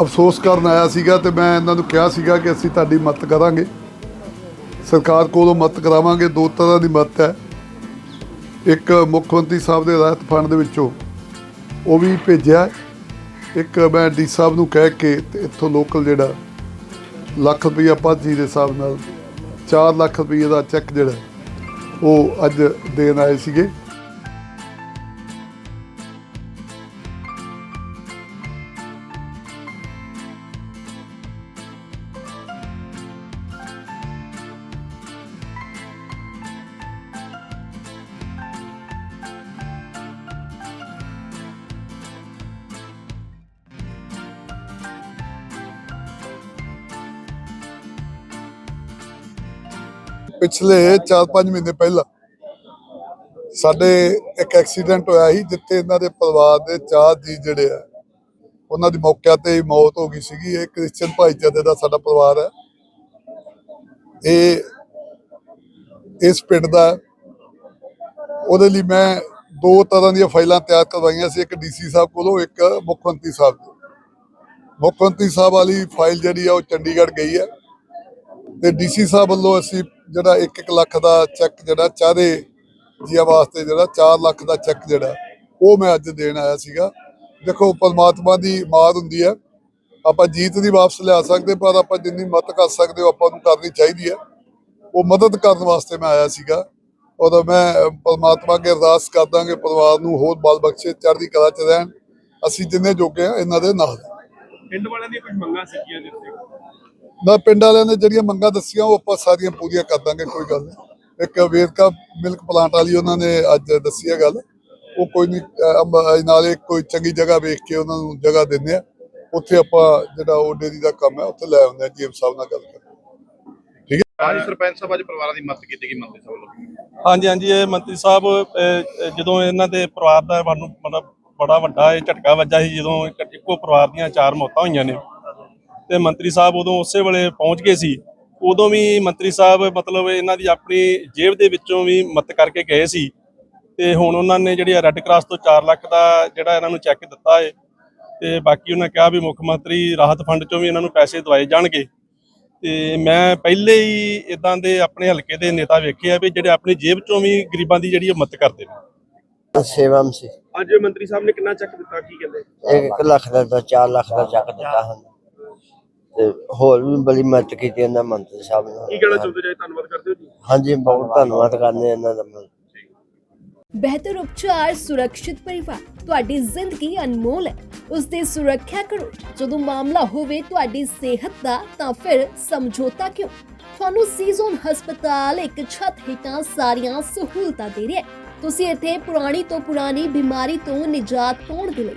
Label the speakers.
Speaker 1: ਅਫਸੋਸ ਕਰਨ ਆਇਆ ਸੀਗਾ ਤੇ ਮੈਂ ਇਹਨਾਂ ਨੂੰ ਕਿਹਾ ਸੀਗਾ ਕਿ ਅਸੀਂ ਤੁਹਾਡੀ ਮਦਦ ਕਰਾਂਗੇ। ਸਰਕਾਰ ਕੋਲੋਂ ਮਦਦ ਕਰਾਵਾਂਗੇ, ਦੋ ਤਰ੍ਹਾਂ ਦੀ ਮਦਦ ਹੈ। ਇੱਕ ਮੁੱਖ ਮੰਤਰੀ ਸਾਹਿਬ ਦੇ ਰਾਹਤ ਫੰਡ ਦੇ ਵਿੱਚੋਂ ਉਹ ਵੀ ਭੇਜਿਆ। ਇੱਕ ਮੈਂ ਡੀ ਸਾਹਿਬ ਨੂੰ ਕਹਿ ਕੇ ਤੇ ਇੱਥੋਂ ਲੋਕਲ ਜਿਹੜਾ ਲੱਖ ਰੁਪਈਆ ਪਾਜੀ ਦੇ ਹਿਸਾਬ ਨਾਲ 4 ਲੱਖ ਰੁਪਈਏ ਦਾ ਚੈੱਕ ਜਿਹੜਾ ਉਹ ਅੱਜ ਦੇਣ ਆਏ ਸੀਗੇ। ਪਿਛਲੇ 4-5 ਮਹੀਨੇ ਪਹਿਲਾਂ ਸਾਡੇ ਇੱਕ ਐਕਸੀਡੈਂਟ ਹੋਇਆ ਸੀ, ਜਿੱਥੇ ਇਹਨਾਂ ਦੇ ਪਰਿਵਾਰ ਦੇ ਚਾਰ ਜੀ ਜਿਹੜੇ ਆ, ਉਹਨਾਂ ਦੀ ਮੌਕੇ ਤੇ ਹੀ ਮੌਤ ਹੋ ਗਈ ਸੀਗੀ। ਇਹ ਕ੍ਰਿਸਚੀਅਨ ਭਾਈਚਾਰੇ ਦਾ ਸਾਡਾ ਪਰਿਵਾਰ ਹੈ। ਇਹ, ਇਸ ਪਿੰਡ ਦਾ, ਉਹਦੇ ਲਈ ਮੈਂ ਦੋ ਤਰ੍ਹਾਂ ਦੀਆਂ ਫਾਈਲਾਂ ਤਿਆਰ ਕਰਵਾਈਆਂ ਸੀ। ਇੱਕ ਡੀਸੀ ਸਾਹਿਬ ਕੋਲੋਂ, ਇੱਕ ਮੁੱਖ ਮੰਤਰੀ ਸਾਹਿਬ ਕੋਲ। ਮੁੱਖ ਮੰਤਰੀ ਸਾਹਿਬ ਵਾਲੀ ਫਾਈਲ ਜਿਹੜੀ ਆ, ਉਹ ਚੰਡੀਗੜ੍ਹ ਗਈ ਹੈ। ਤੇ ਡੀਸੀ ਸਾਹਿਬ ਵੱਲੋਂ ਅਸੀਂ ਜਿਹੜਾ 1-1 ਲੱਖ ਦਾ ਚੈੱਕ ਜਿਹੜਾ ਚਾਰੇ ਜੀਆ ਵਾਸਤੇ ਜਿਹੜਾ 4 ਲੱਖ ਦਾ ਚੈੱਕ ਜਿਹੜਾ, ਉਹ ਮੈਂ ਅੱਜ ਦੇਣ ਆਇਆ ਸੀਗਾ। ਦੇਖੋ, ਪਰਮਾਤਮਾ ਦੀ ਮਾਰ ਹੁੰਦੀ ਹੈ। ਆਪਾਂ ਜੀਤ ਨਹੀਂ ਵਾਪਸ ਲਿਆ ਸਕਦੇ, ਪਰ ਆਪਾਂ ਜਿੰਨੀ ਮਦਦ ਕਰ ਸਕਦੇ ਹੋ, ਆਪਾਂ ਨੂੰ ਕਰਨੀ ਚਾਹੀਦੀ ਹੈ। ਉਹ ਮਦਦ ਕਰਨ ਵਾਸਤੇ ਮੈਂ ਆਇਆ ਸੀਗਾ। ਔਰ ਮੈਂ ਪਰਮਾਤਮਾ ਅੱਗੇ ਅਰਦਾਸ ਕਰਦਾ ਪਰਿਵਾਰ ਨੂੰ ਹੋਰ ਬਲ ਬਖਸ਼ੇ, ਚੜ੍ਹਦੀ ਕਲਾ ਚ ਰਹਿਣ। ਅਸੀਂ ਜਿੰਨੇ ਜੋਗੇ ਆ, ਇਹਨਾਂ ਦੇ ਨਾਲ।
Speaker 2: ਪਿੰਡ ਵਾਲਿਆਂ ਦੀਆਂ ਕੁਝ ਮੰਗਾਂ ਸੀਗੀਆਂ ਜਿੱਥੇ?
Speaker 1: ਨਾ ਪਿੰਡ ਵਾਲਿਆਂ ਨੇ ਜਿਹੜੀਆਂ ਮੰਗਾਂ ਦੱਸੀਆਂ ਉਹ ਆਪਾਂ ਸਾਰੀਆਂ ਪੂਰੀਆਂ ਕਰ ਦਾਂਗੇ ਕੋਈ ਗੱਲ ਨਹੀਂ। ਇੱਕ ਵੇਰਕਾ ਮਿਲਕ ਪਲਾਂਟ ਵਾਲੀ ਉਹਨਾਂ ਨੇ ਅੱਜ ਦੱਸੀ ਹੈ ਗੱਲ। ਉਹ ਕੋਈ ਨਹੀਂ ਨਾਲੇ ਕੋਈ ਚੰਗੀ ਜਗ੍ਹਾ ਵੇਖ ਕੇ ਉਹਨਾਂ ਨੂੰ ਜਗ੍ਹਾ ਦਿੰਦੇ ਆ। ਉੱਥੇ ਆਪਾਂ ਜਿਹੜਾ ਉਹ ਡੇਰੀ ਦਾ ਕੰਮ ਹੈ ਉੱਥੇ ਲੈ ਆਉਂਦੇ ਆ ਜੀਐਮ ਸਾਹਿਬ ਨਾਲ ਗੱਲ ਕਰਕੇ
Speaker 3: ਹਾਂਜੀ ਸਰਪੰਚ ਸਾਹਿਬ ਅੱਜ ਪਰਿਵਾਰਾਂ ਦੀ ਮਦਦ ਕੀਤੀ ਗਈ ਮੰਤਰੀ ਸਾਹਿਬ ਵੱਲੋਂ।
Speaker 4: ਹਾਂਜੀ ਹਾਂਜੀ ਇਹ ਮੰਤਰੀ ਸਾਹਿਬ ਜਦੋਂ ਇਹਨਾਂ ਦੇ ਪਰਿਵਾਰ ਦਾ ਸਾਨੂੰ ਮਤਲਬ ਬੜਾ ਵੱਡਾ ਇਹ ਝਟਕਾ ਵੱਜਾ ਸੀ ਜਦੋਂ ਇੱਕ- ਇੱਕੋ ਪਰਿਵਾਰ ਦੀਆਂ ਚਾਰ ਮੌਤਾਂ ਹੋਈਆਂ ਨੇ। ਤੇ ਮੰਤਰੀ ਸਾਹਿਬ ਉਦੋਂ ਉਸੇ ਵੇਲੇ ਪਹੁੰਚ ਗਏ ਸੀ। ਉਦੋਂ ਵੀ ਮੰਤਰੀ ਸਾਹਿਬ ਮਤਲਬ ਇਹਨਾਂ ਦੀ ਆਪਣੀ ਜੇਬ ਦੇ ਵਿੱਚੋਂ ਵੀ ਮਦਦ ਕਰਕੇ ਗਏ ਸੀ। ਤੇ ਹੁਣ ਉਹਨਾਂ ਨੇ ਜਿਹੜੀ ਰੈੱਡ ਕਰਾਸ ਤੋਂ 4 ਲੱਖ ਦਾ ਜਿਹੜਾ ਇਹਨਾਂ ਨੂੰ ਚੈੱਕ ਦਿੱਤਾ ਹੈ ਤੇ ਬਾਕੀ ਉਹਨਾਂ ਕਿਹਾ ਵੀ ਮੁੱਖ ਮੰਤਰੀ ਰਾਹਤ ਫੰਡ ਚੋਂ ਵੀ ਇਹਨਾਂ ਨੂੰ ਪੈਸੇ ਦਵਾਏ ਜਾਣਗੇ। ਤੇ ਮੈਂ ਪਹਿਲੇ ਹੀ ਇਦਾਂ ਦੇ ਆਪਣੇ ਹਲਕੇ ਦੇ ਨੇਤਾ ਵੇਖੇ ਆ ਵੀ ਜਿਹੜੇ ਆਪਣੀ ਜੇਬ ਚੋਂ ਵੀ ਗਰੀਬਾਂ ਦੀ ਜਿਹੜੀ ਉਹ ਮਦਦ ਕਰਦੇ ਨੇ।
Speaker 5: ਸੇਵਮ ਸੀ।
Speaker 2: ਅੱਜ ਮੰਤਰੀ ਸਾਹਿਬ ਨੇ ਕਿੰਨਾ ਚੱਕ ਦਿੱਤਾ ਕੀ ਕਹਿੰਦੇ?
Speaker 5: ਇੱਕ ਇੱਕ ਲੱਖ ਦਾ ਤਾਂ 4 ਲੱਖ ਦਾ ਚੱਕ ਦਿੱਤਾ ਹਨ ਤੇ ਹੋਰ ਵੀ ਬੜੀ ਮਦਦ ਕੀਤੀ ਇਹਨਾਂ ਮੰਤਰੀ ਸਾਹਿਬ ਨੇ।
Speaker 2: ਕੀ ਕਹਿਣਾ ਚਾਹੁੰਦੇ ਜੀ ਧੰਨਵਾਦ ਕਰਦੇ ਹੋ ਜੀ।
Speaker 5: ਹਾਂਜੀ ਬਹੁਤ ਧੰਨਵਾਦ ਕਰਨੇ ਇਹਨਾਂ ਦਾ ਮੈਂ
Speaker 6: ਬਿਹਤਰ ਉਪਚਾਰ ਸੁਰੱਖਿਅਤ ਪਰਿਵਾਰ ਤੁਹਾਡੀ ਜ਼ਿੰਦਗੀ ਅਨਮੋਲ ਹੈ। ਉਸ ਦੀ ਸੁਰੱਖਿਆ ਕਰੋ। ਜਦੋਂ ਮਾਮਲਾ ਹੋਵੇ ਤੁਹਾਡੀ ਸਿਹਤ ਦਾ ਤਾਂ ਫਿਰ ਸਮਝੌਤਾ ਕਿਉਂ? ਤੁਹਾਨੂੰ ਸੀਜ਼ਨ ਹਸਪਤਾਲ ਇੱਕ ਛੱਤ ਹੇਠਾਂ ਸਾਰੀਆਂ ਸਹੂਲਤਾਂ ਦੇ ਰਿਹਾ ਹੈ। ਤੁਸੀਂ ਇੱਥੇ ਪੁਰਾਣੀ ਤੋਂ ਪੁਰਾਣੀ ਬਿਮਾਰੀ ਤੋਂ ਨਿਜਾਤ ਪਾਉਣ ਦੇ ਲਈ